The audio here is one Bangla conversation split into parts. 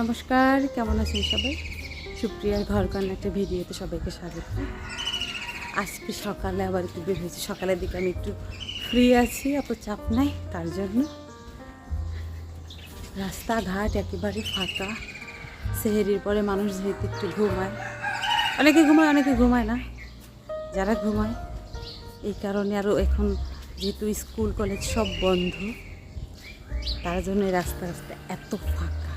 নমস্কার, কেমন আছেন সবাই? সুপ্রিয়ার ঘর কন্যা একটা ভিডিওতে সবাইকে স্বাগত। আজকে সকালে আবার একটু বের হয়েছে। সকালের দিকে আমি একটু ফ্রি আছি, অত চাপ নাই, তার জন্য রাস্তাঘাট একেবারে ফাঁকা। সেহেরির পরে মানুষ যেহেতু একটু ঘুমায়, অনেকে ঘুমায় অনেকে ঘুমায় না, যারা ঘুমায়, এই কারণে আরও এখন যেহেতু স্কুল, কলেজ সব বন্ধ, তার জন্য রাস্তা রাস্তা এত ফাঁকা।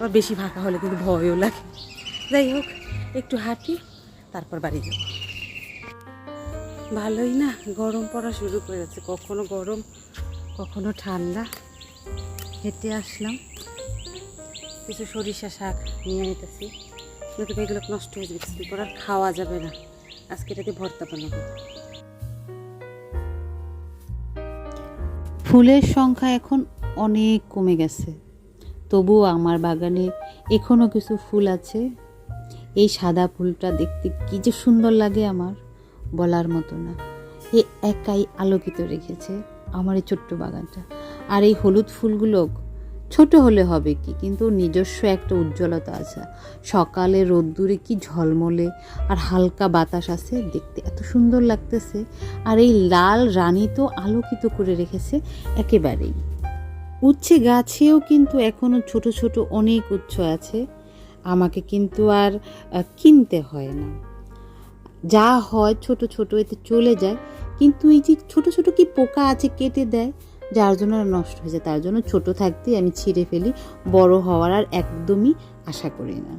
আবার বেশি ফাঁকা হলে কিন্তু ভয়ও লাগে। যাই হোক, একটু হাঁটি, তারপর বাড়ি যাব। ভালোই না, গরম পড়া শুরু করেছে। কখনো গরম, কখনো ঠান্ডা। হেঁটে আসলাম। কিছু সরিষা শাক নিয়ে নিতেছি। কিন্তু এগুলো নষ্ট হয়ে কিছুদিন পর আর খাওয়া যাবে না। আজকে এটাতে ভর্তা বানাবো। ফুলের সংখ্যা এখন অনেক কমে গেছে। তবুও আমার বাগানে এখনও কিছু ফুল আছে। এই সাদা ফুলটা দেখতে কি যে সুন্দর লাগে আমার, বলার মতো না। এ একাই আলোকিত রেখেছে আমার এই ছোট্ট বাগানটা। আর এই হলুদ ফুলগুলো ছোট হলে হবে কি? কিন্তু নিজস্ব একটা উজ্জ্বলতা আছে। সকালে রোদ্দুরে কি ঝলমলে, আর হালকা বাতাস আছে, দেখতে এত সুন্দর লাগতেছে। আর এই লাল রানী তো আলোকিত করে রেখেছে একেবারেই। উচ্ছে গাছেও কিন্তু এখনও ছোট ছোট অনেক উচ্ছ আছে। আমাকে কিন্তু আর কিনতে হয় না। যা হয় ছোট ছোট, এতে চলে যায়। কিন্তু এই যে ছোট ছোট কি পোকা আছে কেটে দেয়, যার জন্য নষ্ট হয়ে যায়। তার জন্য ছোট থাকতেই আমি ছিঁড়ে ফেলি। বড় হওয়ার আর একদমই আশা করি না।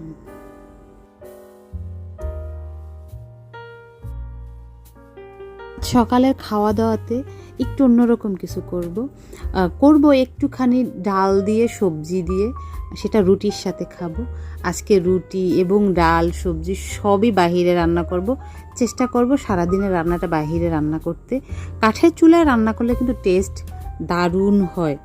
সকালের খাওয়া দাওয়াতে একটু অন্যরকম কিছু করব। করব একটুখানি ডাল দিয়ে, সবজি দিয়ে, সেটা রুটির সাথে খাব। আজকে রুটি এবং ডাল, সবজি সবই বাহিরে রান্না করব। চেষ্টা করব সারাদিনের রান্নাটা বাহিরে রান্না করতে। কাঠের চুলায় রান্না করলে কিন্তু টেস্ট দারুণ হয়।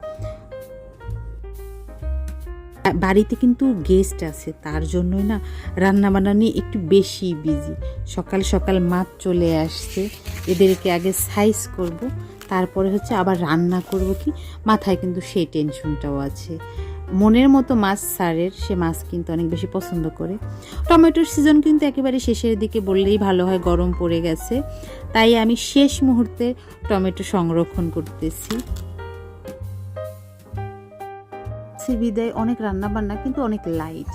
বাড়িতে কিন্তু গেস্ট আছে, তার জন্যই না রান্না বান্না নিয়ে একটু বেশি বিজি সকাল সকাল মাছ চলে আসছে, এদেরকে আগে সাইজ করব, তারপরে হচ্ছে আবার রান্না করব কি, মাথায় কিন্তু সেই টেনশনটাও আছে। মনের মতো মাছ সারের সে মাছ কিন্তু অনেক বেশি পছন্দ করে। টমেটোর সিজন কিন্তু একেবারে শেষের দিকে বললেই ভালো হয়, গরম পড়ে গেছে। তাই আমি শেষ মুহূর্তে টমেটো সংরক্ষণ করতেছি। করছি বিদায় অনেক রান্না বান্না কিন্তু অনেক লাইট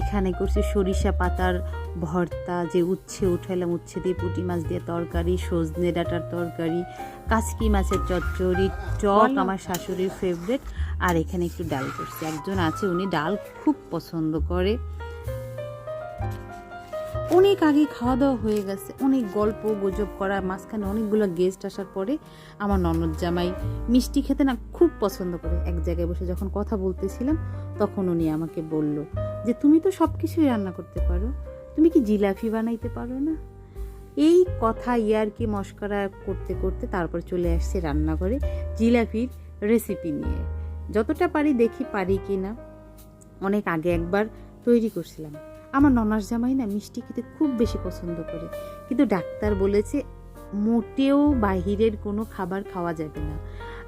এখানে করছি সরিষা পাতার ভর্তা যে উচ্ছে উঠাইলাম উচ্ছে দিয়ে পুঁটি মাছ দিয়ে তরকারি সজনে ডাটার তরকারি কাচকি মাছের চচ্চড়ি টক আমার শাশুড়ির ফেভারেট আর এখানে একটু ডাল করছি। একজন আছে উনি ডাল খুব পছন্দ করে। অনেক আগে খাওয়া দাওয়া হয়ে গেছে। অনেক গল্প, গুজব করা, মাঝখানে অনেকগুলো গেস্ট আসার পরে আমার ননদ জামাই মিষ্টি খেতে না খুব পছন্দ করে। এক জায়গায় বসে যখন কথা বলতেছিলাম, তখন উনি আমাকে বলল যে, তুমি তো সব কিছুই রান্না করতে পারো। তুমি কি জিলাপি বানাইতে পারো না? এই কথা ইয়ারকি মস্করা করতে করতে তারপর চলে আসছে রান্নাঘরে জিলাপির রেসিপি নিয়ে। যতটা পারি দেখি পারি কি না অনেক আগে একবার তৈরি করছিলাম। আমার ননাস জামাই না মিষ্টি খেতে খুব বেশি পছন্দ করে। কিন্তু ডাক্তার বলেছে মোটেও বাহিরের কোনো খাবার খাওয়া যাবে না।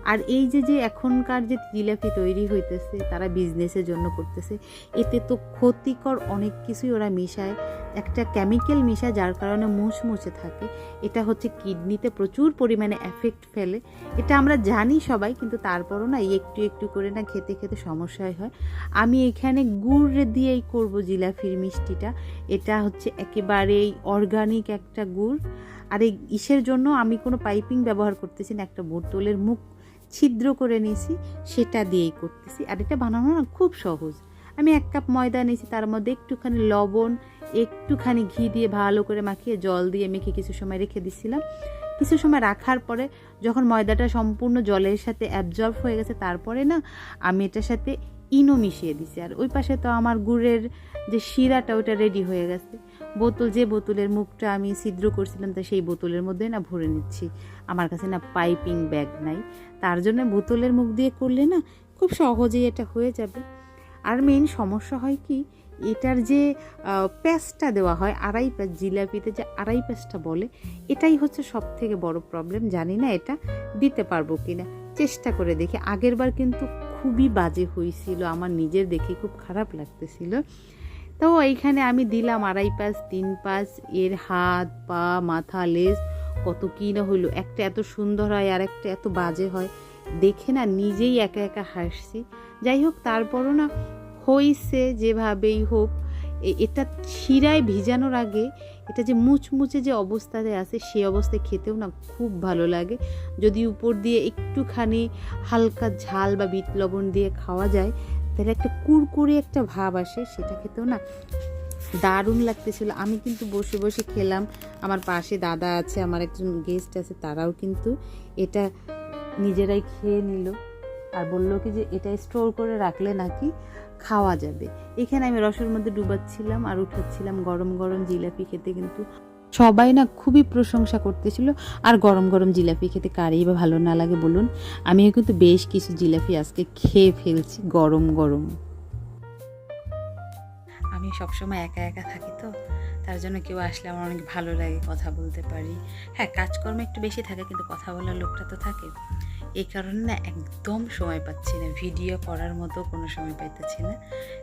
আর এই যে যে এখনকার যে জিলাপি তৈরি হইতেছে, তারা বিজনেসের জন্য করতেছে, এতে তো ক্ষতিকর অনেক কিছুই ওরা মিশায়। একটা কেমিক্যাল মিশায় যার কারণে মুচমুচে থাকে। এটা হচ্ছে কিডনিতে প্রচুর পরিমাণে এফেক্ট ফেলে। এটা আমরা জানি সবাই, কিন্তু তারপরও না একটু একটু করে না খেতে খেতে সমস্যাই হয়। আমি এখানে গুড় দিয়েই করব জিলাপির মিষ্টিটা। এটা হচ্ছে একেবারেই অর্গানিক একটা গুড়। আর এই ইসের জন্য আমি কোনো পাইপিং ব্যবহার করতেছি না, একটা বোতলের মুখ ছিদ্র করে নিয়েছি, সেটা দিয়েই করতেছি। আর এটা বানানো না খুব সহজ। আমি এক কাপ ময়দা নিয়েছি, তার মধ্যে একটুখানি লবণ একটুখানি ঘি দিয়ে ভালো করে মাখিয়ে জল দিয়ে মেখে কিছু সময় রেখে দিছিলাম। কিছু সময় রাখার পরে যখন ময়দাটা সম্পূর্ণ জলের সাথে অ্যাবজর্ব হয়ে গেছে, তারপরে না আমি এটার সাথে ইনো মিশিয়ে দিছি। আর ওই পাশে তো আমার গুড়ের যে শিরাটা, ওটা রেডি হয়ে গেছে। বোতল, যে বোতলের মুখটা আমি ছিদ্র করছিলাম, তা সেই বোতলের মধ্যে না ভরে নিচ্ছি। আমার কাছে না পাইপিং ব্যাগ নাই। তার জন্য বোতলের মুখ দিয়ে করলে না খুব সহজেই এটা হয়ে যাবে। আর মেন সমস্যা হয় কি এটার যে প্যাঁচটা দেওয়া হয়, আড়াই প্যাঁচ জিলাপিতে যে আড়াই প্যাঁচটা বলে, এটাই হচ্ছে সব থেকে বড় প্রবলেম জানি না এটা দিতে পারব কি না চেষ্টা করে দেখি। আগের বার কিন্তু খুবই বাজে হয়েছিল, আমার নিজের দেখে খুব খারাপ লাগতেছিল। তো এইখানে আমি দিলাম আড়াই পাঁচ, তিন পাঁচ, এর হাত, পা, মাথা, লেজ, কত কী না হইল। একটা এত সুন্দর হয় আর একটা এত বাজে হয়। দেখে না নিজেই একা একা হাসছি। যাই হোক, তারপরও না হইছে যেভাবেই হোক এটা শিরায় ভিজানোর আগে এটা যে মুচমুচে যে অবস্থাতে আছে সেই অবস্থায় খেতেও না খুব ভালো লাগে। যদি উপর দিয়ে একটুখানি হালকা ঝাল বা বিট লবণ দিয়ে খাওয়া যায়, তাহলে একটা কুরকুরে একটা ভাব আসে, সেটা খেতেও না দারুণ লাগতেছিল। আমি কিন্তু বসে বসে খেলাম, আমার পাশে দাদা আছে, আমার একজন গেস্ট আছে, তারাও কিন্তু এটা নিজেরাই খেয়ে নিল। আর বলল কি যে, এটা স্টোর করে রাখলে নাকি খাওয়া যাবে। এখানে আমি রসের মধ্যে ডুবাচ্ছিলাম আর উঠাচ্ছিলাম গরম গরম জিলাপি খেতে কিন্তু সবাই না খুবই প্রশংসা করতেছিল। আর গরম গরম জিলাপি খেতে কারেই বা ভালো না লাগে বলুন। আমিও কিন্তু বেশ কিছু জিলাপি আজকে খেয়ে ফেলছি গরম গরম। আমি সবসময় একা একা থাকি তো, তার জন্য কেউ আসলে আমার অনেক ভালো লাগে কথা বলতে পারি। হ্যাঁ কাজকর্ম একটু বেশি থাকে কিন্তু কথা বলার লোকটা তো থাকে। এই কারণে না একদম সময় পাচ্ছি না। ভিডিও করার মতো কোনো সময় পাইতেছি না।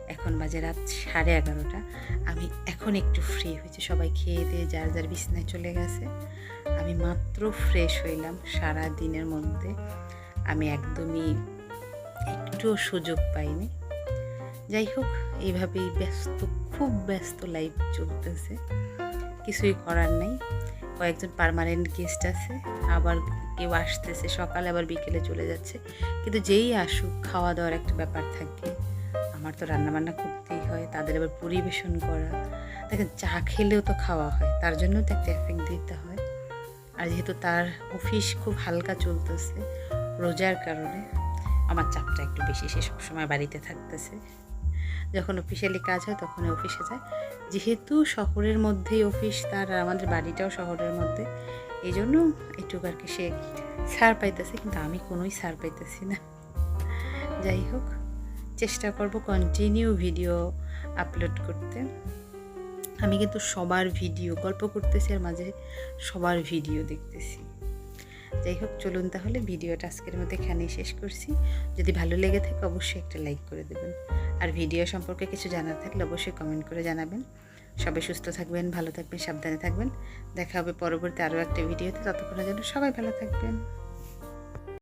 এখন বাজে রাত সাড়ে এগারোটা। আমি এখন একটু ফ্রি হয়েছি। সবাই খেয়ে দিয়ে যার যার বিছনায় চলে গেছে। আমি মাত্র ফ্রেশ হইলাম সারা দিনের মধ্যে। আমি একদমই একটুও সুযোগ পাইনি। যাই হোক, এইভাবেই ব্যস্ত, খুব ব্যস্ত লাইফ চলতেছে। কিছুই করার নাই। কয়েকজন পার্মানেন্ট গেস্ট আছে। আবার কেউ আসতেছে, সকালে আবার বিকেলে চলে যাচ্ছে। কিন্তু যেই আসুক খাওয়া দাওয়ার একটা ব্যাপার থাকে। আমার তো রান্নাবান্না করতেই হয়, তাদের আবার পরিবেশন করা। দেখেন, চা খেলেও তো খাওয়া হয়, তার জন্যও তো একটা এফেক্ট দিতে হয়। আর যেহেতু তার অফিস খুব হালকা চলতেছে, রোজার কারণে আমার চাপটা একটু বেশি, সে সবসময় বাড়িতে থাকতেছে। যখন অফিসিয়ালি কাজ হয়, তখন অফিসে যায়। যেহেতু শহরের মধ্যেই অফিস তার আমাদের বাড়িটাও শহরের মধ্যে। এই জন্য একটু আর কি সে সার পাইতেছে, কিন্তু আমি কোনোই সার পাইতেছি না। যাই হোক, চেষ্টা করব কন্টিনিউ ভিডিও আপলোড করতে। আমি কিন্তু সবার ভিডিও গল্প করতেছি আর মাঝে সবার ভিডিও দেখতেছি। যাই হোক, চলুন তাহলে ভিডিওটা আজকের মধ্যে এখানেই শেষ করছি। যদি ভালো লেগে থাকে, অবশ্যই একটা লাইক করে দেবেন। আর ভিডিও সম্পর্কে কিছু জানার থাকলে অবশ্যই কমেন্ট করে জানাবেন। সবাই সুস্থ থাকবেন, ভালো থাকবেন, সাবধানে থাকবেন। দেখা হবে পরবর্তী আরও একটা ভিডিওতে। ততক্ষণের জন্য সবাই ভালো থাকবেন।